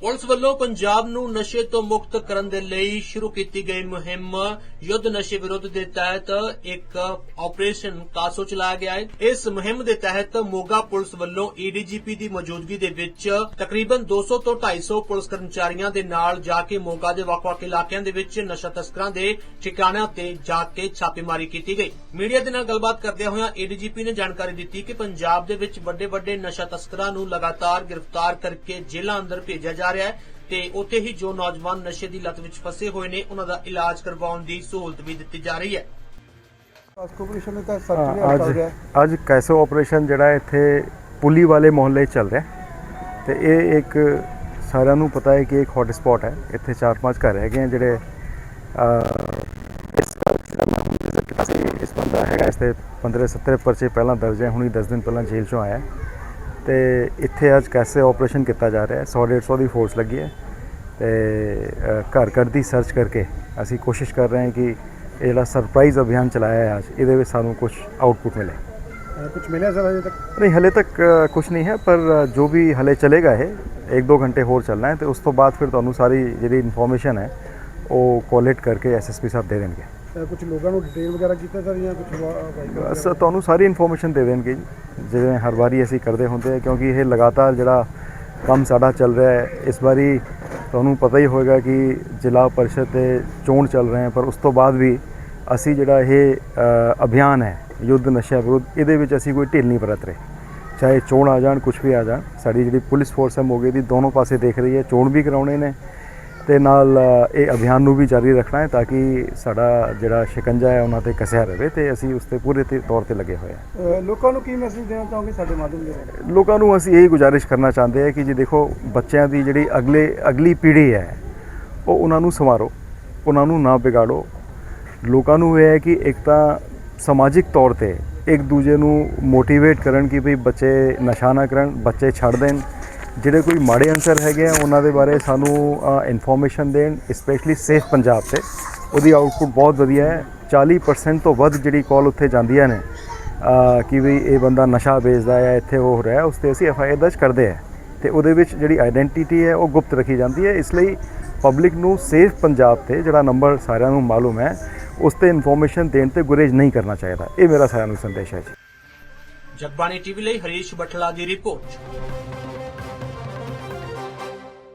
Police ਵੱਲੋਂ ਪੰਜਾਬ ਨੂੰ ਨਸ਼ੇ ਤੋਂ ਮੁਕਤ ਕਰਨ ਦੇ ਲਈ ਸ਼ੁਰੂ ਕੀਤੀ ਗਈ ਮੁਹਿੰਮ ਯੁੱਧ ਨਸ਼ੇ ਵਿਰੁੱਧ ਦੇ ਤਹਿਤ ਇੱਕ ਆਪਰੇਸ਼ਨ ਕਾਸੋ ਚਲਾਇਆ ਗਿਆ ਹੈ। ਇਸ ਮੁਹਿੰਮ ਦੇ ਤਹਿਤ ਮੋਗਾ ਪੁਲਿਸ ਵੱਲੋਂ ਏਡੀਜੀਪੀ ਦੀ ਮੌਜੂਦਗੀ ਦੇ ਵਿੱਚ ਤਕਰੀਬਨ 200 ਤੋਂ 250 ਪੁਲਿਸ ਕਰਮਚਾਰੀਆਂ ਦੇ ਨਾਲ ਜਾ ਕੇ ਮੋਗਾ ਦੇ ਵੱਖ-ਵੱਖ ਇਲਾਕਿਆਂ ਦੇ ਵਿੱਚ ਨਸ਼ਾ ਤਸਕਰਾਂ ਦੇ ਠਿਕਾਣਿਆਂ ਤੇ ਜਾ ਕੇ ਛਾਪੇਮਾਰੀ ਕੀਤੀ ਗਈ। ਮੀਡੀਆ ਦੇ ਨਾਲ ਗੱਲਬਾਤ ਕਰਦਿਆਂ ਹੋਇਆਂ ਏਡੀਜੀਪੀ ਨੇ ਜਾਣਕਾਰੀ ਦਿੱਤੀ ਕਿ ਪੰਜਾਬ ਦੇ ਵਿੱਚ ਵੱਡੇ-ਵੱਡੇ ਨਸ਼ਾ ਤਸਕਰਾਂ ਨੂੰ ਲਗਾਤਾਰ ਗ੍ਰਿਫਤਾਰ ਕਰਕੇ ਜੇਲ੍ਹਾਂ ਅੰਦਰ ਭੇਜਿਆ ਜਾ ਰਿਹਾ ਹੈ ਤੇ ਉੱਥੇ ਹੀ ਜੋ ਨੌਜਵਾਨ ਨਸ਼ੇ ਦੀ ਲਤ ਵਿੱਚ ਫਸੇ ਹੋਏ ਨੇ ਉਹਨਾਂ ਦਾ ਇਲਾਜ ਕਰਵਾਉਣ ਦੀ ਸਹੂਲਤ ਵੀ ਦਿੱਤੀ ਜਾ ਰਹੀ ਹੈ। ਕਾਸਕੋਪਰੇਸ਼ਨ ਨੇ ਤਾਂ ਅੱਜ ਕੈਸੋ ਆਪਰੇਸ਼ਨ ਜਿਹੜਾ ਇੱਥੇ ਪੁਲੀ ਵਾਲੇ ਮੁਹੱਲੇ ਚੱਲ ਰਿਹਾ ਹੈ। ਤੇ ਇਹ ਇੱਕ ਸਾਰਿਆਂ ਨੂੰ ਪਤਾ ਹੈ ਕਿ ਇੱਕ ਹੌਟ ਸਪੌਟ ਹੈ। ਇੱਥੇ ਚਾਰ ਪੰਜ ਘਰ ਹੈਗੇ ਆ ਜਿਹੜੇ ਇਸ ਜਿਹੜਾ ਇਸ ਬੰਦਾ ਹੈਗਾ ਇਸ ਤੇ 15 17 ਪਰਚੇ ਪਹਿਲਾਂ ਦਰਜ ਹੈ ਹੁਣੀ 10 ਦਿਨ ਪਹਿਲਾਂ ਜੇਲ੍ਹ 'ਚੋਂ ਆਇਆ ਹੈ। ਤੇ ਇੱਥੇ ਅੱਜ ਕੈਸੇ ਆਪਰੇਸ਼ਨ ਕੀਤਾ ਜਾ ਰਿਹਾ ਹੈ। 100 150 ਦੀ ਫੋਰਸ ਲੱਗੀ ਹੈ ਤੇ ਘਰ ਘਰ ਦੀ ਸਰਚ ਕਰਕੇ ਅਸੀਂ ਕੋਸ਼ਿਸ਼ ਕਰ ਰਹੇ ਹਾਂ ਕਿ ਇਹ ਜਿਹੜਾ ਸਰਪ੍ਰਾਈਜ਼ ਅਭਿਆਨ ਚਲਾਇਆ ਹੈ ਅੱਜ ਇਹਦੇ ਵਿੱਚ ਸਾਨੂੰ ਕੁਝ ਆਊਟਪੁੱਟ ਮਿਲੇ। ਕੁਝ ਮਿਲਿਆ ਸਰ ਅਜੇ ਤੱਕ? ਨਹੀਂ ਹਲੇ ਤੱਕ ਕੁਝ ਨਹੀਂ ਹੈ ਪਰ ਜੋ ਵੀ ਹਲੇ ਚਲੇਗਾ ਇਹ ਇੱਕ ਦੋ ਘੰਟੇ ਹੋਰ ਚੱਲਣਾ ਹੈ ਤੇ ਉਸ ਤੋਂ ਬਾਅਦ ਫਿਰ ਤੁਹਾਨੂੰ ਸਾਰੀ ਜਿਹੜੀ ਇਨਫੋਰਮੇਸ਼ਨ ਹੈ ਉਹ ਕੋਲੇਟ ਕਰਕੇ ਐਸਐਸਪੀ ਸਾਹਿਬ ਦੇ ਦੇਣਗੇ। ਕੁਝ ਲੋਕਾਂ ਨੂੰ ਡਿਟੇਲ ਵਗੈਰਾ ਕੀਤਾ ਸਰ ਜਾਂ ਕੁਝ ਬਸ ਤੁਹਾਨੂੰ ਸਾਰੀ ਇਨਫੋਰਮੇਸ਼ਨ ਦੇ ਦੇਣਗੇ ਜੀ ਜਿਵੇਂ ਹਰ ਵਾਰੀ ਅਸੀਂ ਕਰਦੇ ਹੁੰਦੇ ਹਾਂ ਕਿਉਂਕਿ ਇਹ ਲਗਾਤਾਰ ਜਿਹੜਾ ਕੰਮ ਸਾਡਾ ਚੱਲ ਰਿਹਾ ਹੈ ਇਸ ਵਾਰੀ ਤੁਹਾਨੂੰ ਪਤਾ ਹੀ ਹੋਵੇਗਾ ਕਿ ਜ਼ਿਲ੍ਹਾ ਪਰਿਸ਼ਦ ਦੇ ਚੋਣ ਚੱਲ ਰਹੇ ਹਨ ਪਰ ਉਸ ਤੋਂ ਬਾਅਦ ਵੀ ਅਸੀਂ ਜਿਹੜਾ ਇਹ ਅਭਿਆਨ ਹੈ ਯੁੱਧ ਨਸ਼ਾ ਵਿਰੁੱਧ ਇਹਦੇ ਵਿੱਚ ਅਸੀਂ ਕੋਈ ਢਿੱਲ ਨਹੀਂ ਵਰਤ ਰਹੇ। ਚਾਹੇ ਚੋਣ ਆ ਜਾਣ ਕੁਝ ਵੀ ਆ ਜਾਣ ਸਾਡੀ ਜਿਹੜੀ ਪੁਲਿਸ ਫੋਰਸ ਹੈ ਮੋਗੇ ਦੀ ਦੋਨੋਂ ਪਾਸੇ ਦੇਖ ਰਹੀ ਹੈ ਚੋਣ ਵੀ ਕਰਾਉਣੇ ਨੇ ਤੇ ਨਾਲ ਇਹ ਅਭਿਆਨ ਨੂੰ ਵੀ ਜਾਰੀ ਰੱਖਣਾ ਹੈ ਤਾਂ ਕਿ ਸਾਡਾ ਜਿਹੜਾ ਸ਼ਿਕੰਜਾ ਹੈ ਉਹਨਾਂ ਤੇ ਕੱਸਿਆ ਰਹੇ ਤੇ ਅਸੀਂ ਉਸ ਤੇ ਪੂਰੇ ਤੌਰ ਤੇ ਲੱਗੇ ਹੋਏ ਹਾਂ। ਲੋਕਾਂ ਨੂੰ ਕੀ ਮੈਸੇਜ ਦੇਣਾ ਚਾਹੋਗੇ ਸਾਡੇ ਮਾਧਿਅਮ ਦੇ ਰਾਹੀਂ? ਲੋਕਾਂ ਨੂੰ ਅਸੀਂ ਇਹ ਗੁਜ਼ਾਰਿਸ਼ ਕਰਨਾ ਚਾਹੁੰਦੇ ਹਾਂ ਕਿ ਜੀ ਦੇਖੋ ਬੱਚਿਆਂ ਦੀ ਜਿਹੜੀ ਅਗਲੇ ਅਗਲੀ ਪੀੜ੍ਹੀ ਹੈ ਉਹ ਉਹਨਾਂ ਨੂੰ ਸੰਵਾਰੋ ਉਹਨਾਂ ਨੂੰ ਨਾ ਵਿਗਾੜੋ। ਲੋਕਾਂ ਨੂੰ ਇਹ ਹੈ ਕਿ ਇੱਕ ਤਾਂ ਸਮਾਜਿਕ ਤੌਰ ਤੇ ਇੱਕ ਦੂਜੇ ਨੂੰ ਮੋਟੀਵੇਟ ਕਰਨ ਕਿ ਭਈ ਬੱਚੇ ਨਸ਼ਾ ਨਾ ਕਰਨ ਬੱਚੇ ਛੱਡ ਦੇਣ। ਜਿਹੜੇ ਕੋਈ ਮਾੜੇ ਅਨਸਰ ਹੈਗੇ ਆ, ਉਹਨਾਂ ਦੇ ਬਾਰੇ ਸਾਨੂੰ ਇਨਫੋਰਮੇਸ਼ਨ ਦੇਣ ਸਪੈਸ਼ਲੀ ਸੇਫ ਪੰਜਾਬ ਤੇ। ਉਹਦੀ ਆਊਟਪੁੱਟ ਬਹੁਤ ਵਧੀਆ ਹੈ। 40% ਤੋਂ ਵੱਧ ਜਿਹੜੀ ਕਾਲ ਉੱਥੇ ਜਾਂਦੀਆਂ ਨੇ ਕਿ ਵੀ ਇਹ ਬੰਦਾ ਨਸ਼ਾ ਵੇਚਦਾ ਹੈ ਇੱਥੇ ਉਹ ਹੋ ਰਿਹਾ, ਉਸ ਤੇ ਅਸੀਂ ਐਫ ਆਈ ਆਰ ਦਰਜ ਕਰਦੇ ਹਾਂ ਤੇ ਉਹਦੇ ਵਿੱਚ ਜਿਹੜੀ ਆਇਡੈਂਟੀਟੀ ਹੈ, ਉਹ ਗੁਪਤ ਰੱਖੀ ਜਾਂਦੀ ਹੈ। ਇਸ ਲਈ ਪਬਲਿਕ ਨੂੰ ਸੇਫ ਪੰਜਾਬ ਤੇ ਜਿਹੜਾ ਨੰਬਰ ਸਾਰਿਆਂ ਨੂੰ ਮਾਲੂਮ ਹੈ, ਉਸ ਤੇ ਇਨਫੋਰਮੇਸ਼ਨ ਦੇਣ ਤੇ ਗੁਰੇਜ਼ ਨਹੀਂ ਕਰਨਾ ਚਾਹੀਦਾ। ਇਹ ਮੇਰਾ ਸਾਰਿਆਂ ਨੂੰ ਸੰਦੇਸ਼ ਹੈ ਜੀ। ਜਗਬਾਣੀ ਟੀਵੀ ਲਈ ਹਰੀਸ਼ ਬਠਲਾ ਦੀ ਰਿਪੋਰਟ।